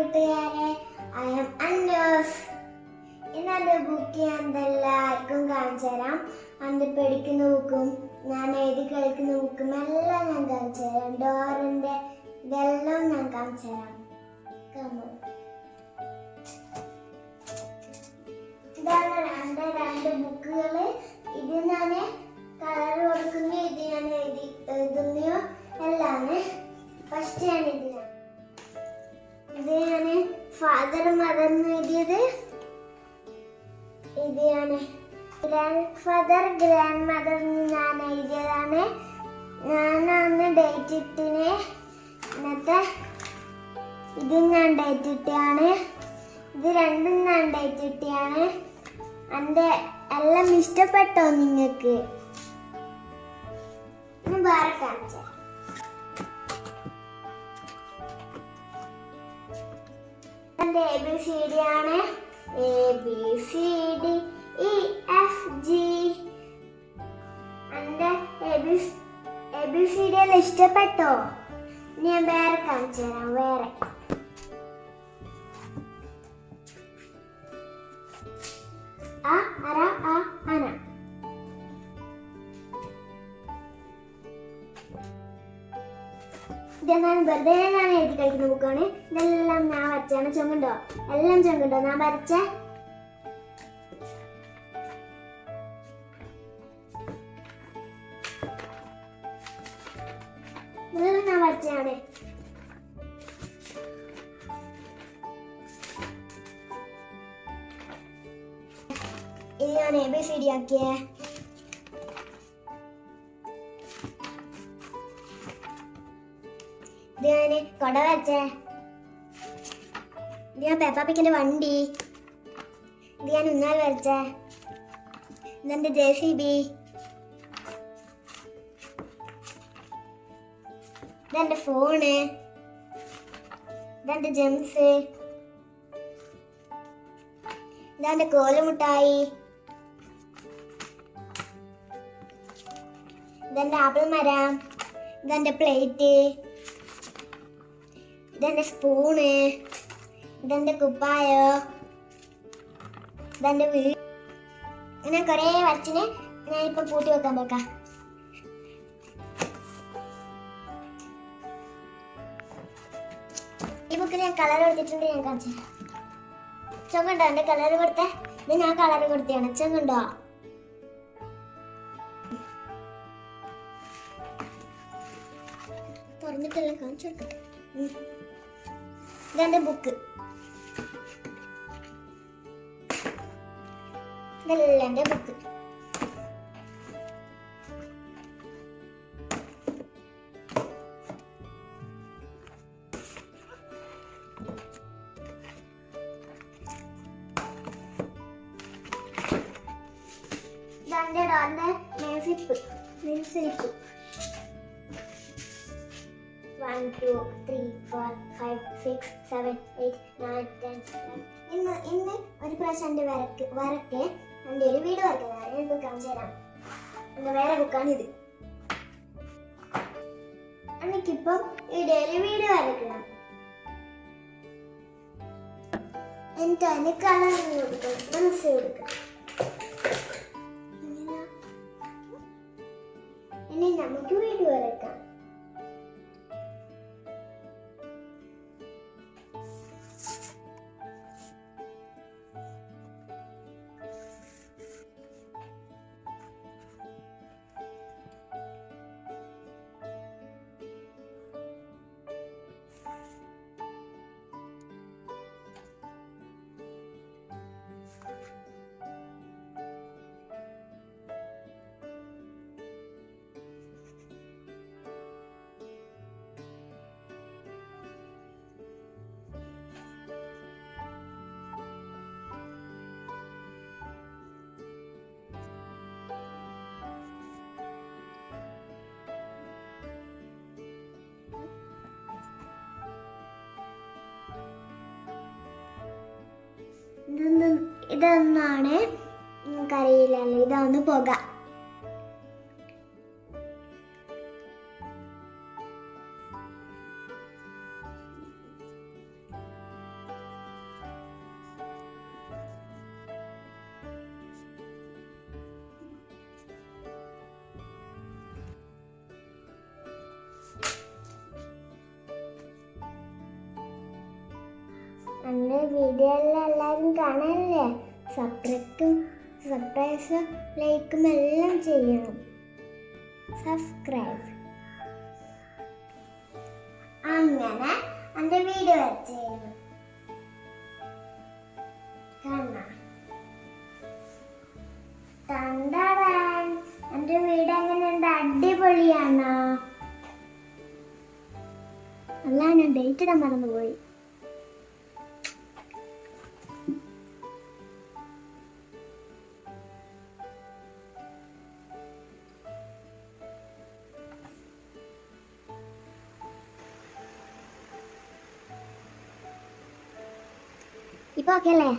കൂട്ടുകാരെ I M അന്നോസ് ഇന്നത്തെ book ഞാൻ എല്ലാവർക്കും കാണിച്ചു തരാം അന്ന് പഠിക്കുന്ന ബുക്കും ഞാൻ എഴുതി കളിക്കുന്ന ബുക്കും എല്ലാം ഞാൻ കാണിച്ചു തരാം ഡോറിന്റെ ഇതെല്ലാം ഞാൻ കാണിച്ചു തരാം. ഇതാണ് എന്റെ രണ്ട് ബുക്കുകൾ ഇത് ഞാൻ ഇത് ഞാൻ ഫാദർ മദർ എഴുതിയത്. ഇതാണ് ഗ്രാൻഡ് ഫാദർ ഗ്രാൻഡ് മദറിന് ഞാൻ എഴുതിയതാണ്. ഞാൻ അന്ന് ഡേറ്റ് ഇട്ടിന്. ഇന്നത്തെ ഇത് ഞാൻ ഡേറ്റ് ഇട്ടാണ് ഇത് രണ്ടും ഞാൻ ഡേറ്റ് ഇട്ടാണ് എന്റെ എല്ലാം ഇഷ്ടപ്പെട്ടോ നിങ്ങൾക്ക്? വേറെ കാണിച്ചു. ബി സി ഡി ആണ് A B C D E F G എന്റെ എ ബി സി ഡി എല്ലാം ഇഷ്ടപ്പെട്ടോ? ഞാൻ വേറെ കാണിച്ചു തരാം വേറെ. ഞാൻ വെറുതെ ഞാൻ എഴുതി കഴിക്കുന്ന ബുക്കാണ് ഇതെല്ലാം വരച്ചാണ് ചെങ്കുണ്ടോ എല്ലാം ചെങ്കുണ്ടോ ഞാൻ വരച്ച. ഇതെല്ലാം ഞാൻ വരച്ചാണ് ഇത് ഞാൻ എ ബി സി ഡി ആക്കിയേ ഇത് ഞാൻ കൊട വരച്ചേ. ഇത് ഞാൻ വണ്ടി. ഇത് ഞാൻ ഉന്നാൽ വരച്ചേ. ഇതെന്റെ ജെ സി ബി. ഇതെന്റെ ഫോണ്. ഇതെന്റെ ജെംസ്. ഇതെന്റെ കോലുമുട്ടായി. ഇതെന്റെ ആപ്പിൾ മരം. ഇതെന്റെ പ്ലേറ്റ്. ഇതെന്റെ സ്പൂണ്. ഇതെന്റെ കുപ്പായോ? ഇതെന്റെ വീട് ഇങ്ങനെ കുറേ വരച്ചിനെ ഇപ്പൊ പൂട്ടി വെക്കാൻ പോക്കാം ഈ ബുക്കിൽ ഞാൻ കളർ കൊടുത്തിട്ടുണ്ട് ഞാൻ കാണിച്ചു ചുമണ്ടോ എന്റെ കളർ കൊടുത്തേ? ഇത് ഞാൻ കളർ കൊടുത്തിയാണ് ചുമണ്ടോ തുറന്നിട്ടെല്ലാം കാണിച്ചു കൊടുക്കട്ടെ? ബുക്ക് ഇതല്ല എന്റെ ബുക്ക് മെൻസിപ്പ് ഇന്ന് ഇന്ന് ഒരു പ്രാവശ്യം എന്റെ വരക്ക് വരക്ക് എന്റെ ഒരു വീട് ഇത് കാണിച്ചു തരാം. എന്റെ വേറെ ബുക്കാണ് ഇത്? എനിക്കിപ്പം ഇവിടെ വീട് വരക്കണം എന്നിട്ട് അതിന് കളർ കൊടുക്കണം. ഇതെന്നാണ് നമുക്കറിയില്ലല്ലോ ഇതാണ് പുക. വീഡിയോ വീഡിയോയിൽ എല്ലാവരും കാണാനല്ലേ? സബ്സ്ക്രൈബും സർപ്രൈസും ലൈക്കും എല്ലാം ചെയ്യണം. സബ്സ്ക്രൈബ് അങ്ങനെ എന്റെ വീഡിയോ ചെയ്യണം കാണാം. തണ്ടാടാൻ എന്റെ വീട് എങ്ങനെയുണ്ട്? അടിപൊളിയാണോ? അല്ല ഞാൻ ഡേറ്റ് ഇടാൻ മറന്നുപോയി. ഇപ്പൊ ഓക്കെ അല്ലേ